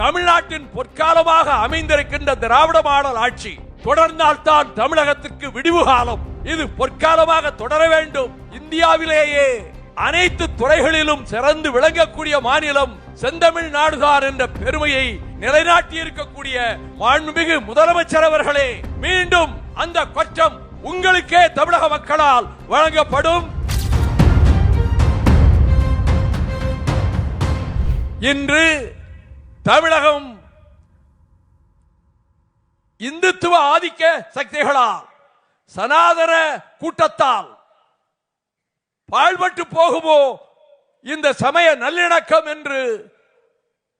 தமிழ்நாட்டின் பொற்காலமாக அமைந்திருக்கின்ற திராவிட மாடல் ஆட்சி தொடர்ந்தால்தான் தமிழகத்திற்கு விடிவு காலம். இது பொற்காலமாக தொடர வேண்டும். இந்தியாவிலேயே அனைத்து துறைகளிலும் சிறந்து விளங்கக்கூடிய மாநிலம் செந்தமிழ் நாடுதான் என்ற பெருமையை நிலைநாட்டி இருக்கக்கூடிய மாண்புமிகு முதலமைச்சர் அவர்களே மீண்டும் அந்த கொற்றம் உங்களுக்கே தமிழக மக்களால் வழங்கப்படும். இன்று தமிழகம் இந்துத்துவ ஆதிக்க சக்திகளால் சனாதன கூட்டத்தால் பாழ்பட்டு போகுமோ இந்த சமய நல்லிணக்கம் என்று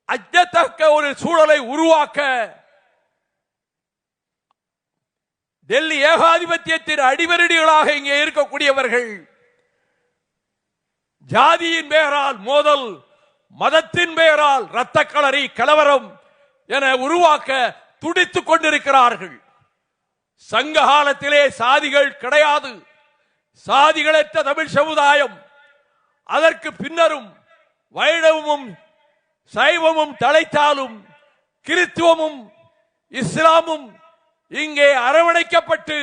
அச்சத்தக்க ஒரு சூழலை உருவாக்க டெல்லி ஏகாதிபத்தியத்தின் அடிவரடிகளாக இங்கே இருக்கக்கூடியவர்கள் ஜாதியின் பெயரால் மோதல் மதத்தின் பெயரால் இரத்த களரி கலவரம் என உருவாக்க துடித்துக் கொண்டிருக்கிறார்கள். சங்க காலத்திலே சாதிகள் கிடையாது. சாதிகளற்ற தமிழ் சமுதாயம். அதற்கு பின்னரும் வைணவமும் சைவமும் தலைத்தாலும் கிறித்துவமும் இஸ்லாமும் இங்கே அரவணைக்கப்பட்டு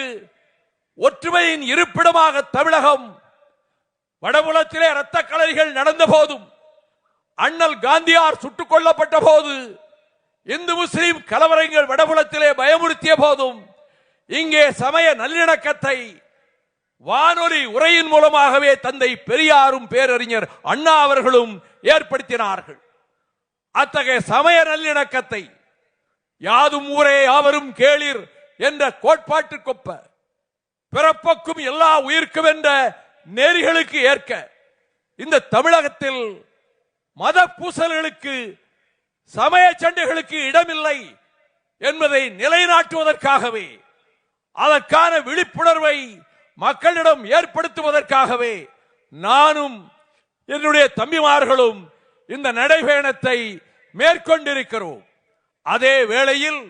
ஒற்றுமையின் இருப்பிடமாக தமிழகம் வடபுலத்திலே இரத்த களரிகள் நடந்த போதும் அண்ணல் காந்தியார் சுட்டுக் கொல்லப்பட்ட போது இந்து முஸ்லிம் கலவரங்கள் வடபுலத்திலே பயமுறுத்திய போதும் இங்கே சமய நல்லிணக்கத்தை வானொலி உரையின் மூலமாகவே தந்தை பெரியாரும் பேரறிஞர் அண்ணா அவர்களும் ஏற்படுத்தினார்கள். அத்தகைய சமய நல்லிணக்கத்தை யாதும் ஊரே யாவரும் கேளிர் என்ற கோட்பாட்டுக்கொப்ப பிறப்பக்கும் எல்லா உயிர்க்கும் என்ற நெறிகளுக்கு ஏற்க இந்த தமிழகத்தில் மத பூசல்களுக்கு சமய சண்டைகளுக்கு இடமில்லை என்பதை நிலைநாட்டுவதற்காகவே அதற்கான விழிப்புணர்வை மக்களிடம் ஏற்படுத்துவதற்காகவே நானும் என்னுடைய தம்பிமார்களும் இந்த நடைபயணத்தை மேற்கொண்டிருக்கிறோம். அதே வேளையில்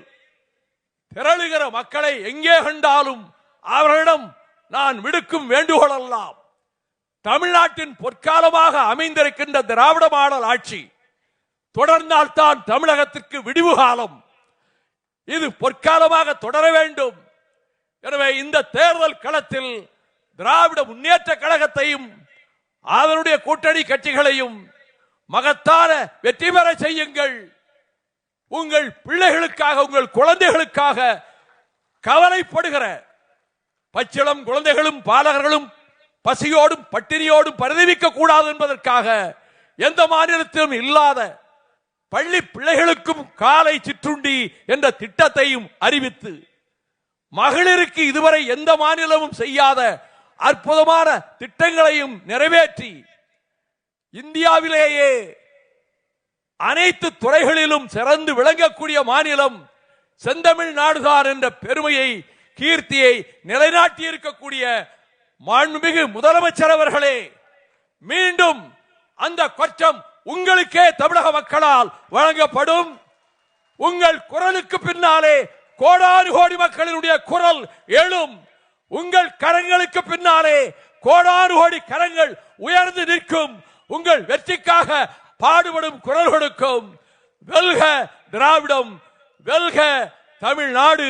திரளுகிற மக்களை எங்கே கண்டாலும் அவர்களிடம் நான் விடுக்கும் வேண்டுகோள் எல்லாம் தமிழ்நாட்டின் பொற்காலமாக அமைந்திருக்கின்ற திராவிட மாடல் ஆட்சி தொடர்ந்தால்தான் தமிழகத்திற்கு விடிவு காலம் இது பொற்காலமாக தொடர வேண்டும். எனவே இந்த தேர்தல் களத்தில் திராவிட முன்னேற்ற கழகத்தையும் அதனுடைய கூட்டணி கட்சிகளையும் மகத்தான வெற்றி பெற செய்யுங்கள். உங்கள் பிள்ளைகளுக்காக உங்கள் குழந்தைகளுக்காக கவலைப்படுகிற பச்சிளம் குழந்தைகளும் பாலகர்களும் பசியோடும் பட்டினியோடும் பரிதவிக்க கூடாது என்பதற்காக எந்த மாநிலத்திலும் இல்லாத பள்ளி பிள்ளைகளுக்கும் காலை சிற்றுண்டி என்ற திட்டத்தையும் அறிவித்து மகளிருக்கு இதுவரை எந்த மாநிலமும் செய்யாத அற்புதமான திட்டங்களையும் நிறைவேற்றி இந்தியாவிலேயே அனைத்து துறைகளிலும் சிறந்து விளங்கக்கூடிய மாநிலம் செந்தமிழ் நாடுதான் என்ற பெருமையை கீர்த்தியை நிலைநாட்டி இருக்கக்கூடிய மாண்புமிகு முதலமைச்சர் அவர்களே மீண்டும் அந்த கொச்சம் உங்களுக்கே தமிழக மக்களால் வழங்கப்படும். உங்கள் குரலுக்கு பின்னாலே கோடானு கோடி மக்களினுடைய குரல் எழும். உங்கள் கரங்களுக்கு பின்னாலே கோடானு கோடி கரங்கள் உயர்ந்து நிற்கும். உங்கள் வெற்றிக்காக பாடுபடும் குரல் கொடுக்கும். வெல்க திராவிடம் வெல்க தமிழ்நாடு.